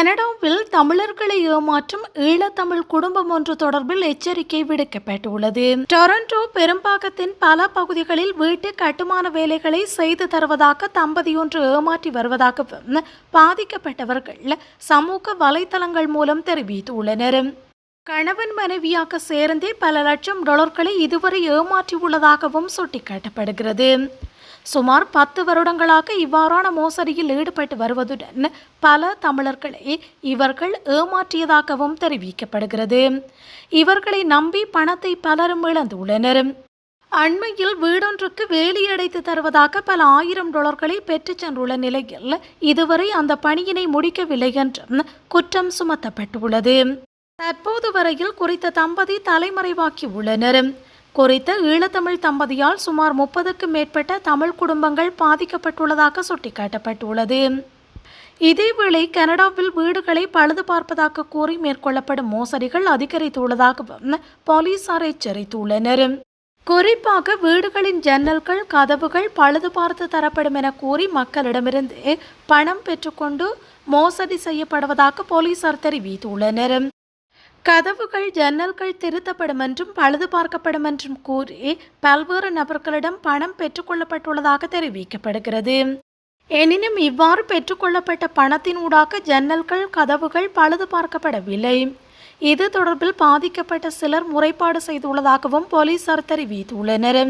கனடாவில் தமிழர்களை ஏமாற்றும் ஈழத்தமிழ் குடும்பம் ஒன்று தொடர்பில் எச்சரிக்கை விடுக்கப்பட்டுள்ளது. டொரண்டோ பெரும்பாக்கத்தின் பல பகுதிகளில் வீட்டு கட்டுமான வேலைகளை செய்து தருவதாக தம்பதியொன்று ஏமாற்றி வருவதாகவும் பாதிக்கப்பட்டவர்கள் சமூக வலைதளங்கள் மூலம் தெரிவித்துள்ளனர். கணவன் மனைவியாக சேர்ந்தே பல லட்சம் டாலர்களை இதுவரை ஏமாற்றியுள்ளதாகவும் சுட்டிக்காட்டப்படுகிறது. சுமார் பத்து வருடங்களாக இவ்வாறான மோசடியில் ஈடுபட்டு வருவதுடன் பல தமிழர்களை இவர்கள் ஏமாற்றியதாகவும் தெரிவிக்கப்படுகிறது. இவர்களை நம்பி பணத்தை பலரும் இழந்துள்ளனர். அண்மையில் வீடொன்றுக்கு வேலியடைத்து தருவதாக பல ஆயிரம் டாலர்களை பெற்றுச் சென்றுள்ள நிலையில் இதுவரை அந்த பணியினை முடிக்கவில்லை என்றும் குற்றம் சுமத்தப்பட்டுள்ளது. தற்போது வரையில் குறித்த தம்பதி தலைமறைவாக்கி உள்ளனர். குறித்த ஈழத்தமிழ் தம்பதியால் சுமார் முப்பதுக்கும் மேற்பட்ட தமிழ் குடும்பங்கள் பாதிக்கப்பட்டுள்ளதாக சுட்டிக்காட்டப்பட்டுள்ளது. இதேவேளை கனடாவில் வீடுகளை பழுது பார்ப்பதாக கூறி மேற்கொள்ளப்படும் மோசடிகள் அதிகரித்துள்ளதாகவும் போலீசார் எச்சரித்துள்ளனர். குறிப்பாக வீடுகளின் ஜன்னல்கள் கதவுகள் பழுது பார்த்து தரப்படும் என கூறி மக்களிடமிருந்து பணம் பெற்றுக்கொண்டு மோசடி செய்யப்படுவதாக போலீசார் தெரிவித்துள்ளனர். கதவுகள் ஜன்னல்கள் திருத்தப்படும் என்றும் பழுது பார்க்கப்படும் என்றும் கூறி பல்வேறு நபர்களிடம் பணம் பெற்றுக்கொள்ளப்பட்டுள்ளதாக தெரிவிக்கப்படுகிறது. எனினும் இவ்வாறு பெற்றுக்கொள்ளப்பட்ட பணத்தினூடாக ஜன்னல்கள் கதவுகள் பழுது பார்க்கப்படவில்லை. இது தொடர்பில் பாதிக்கப்பட்ட சிலர் முறைப்பாடு செய்துள்ளதாகவும் போலீசார் தெரிவித்துள்ளனர்.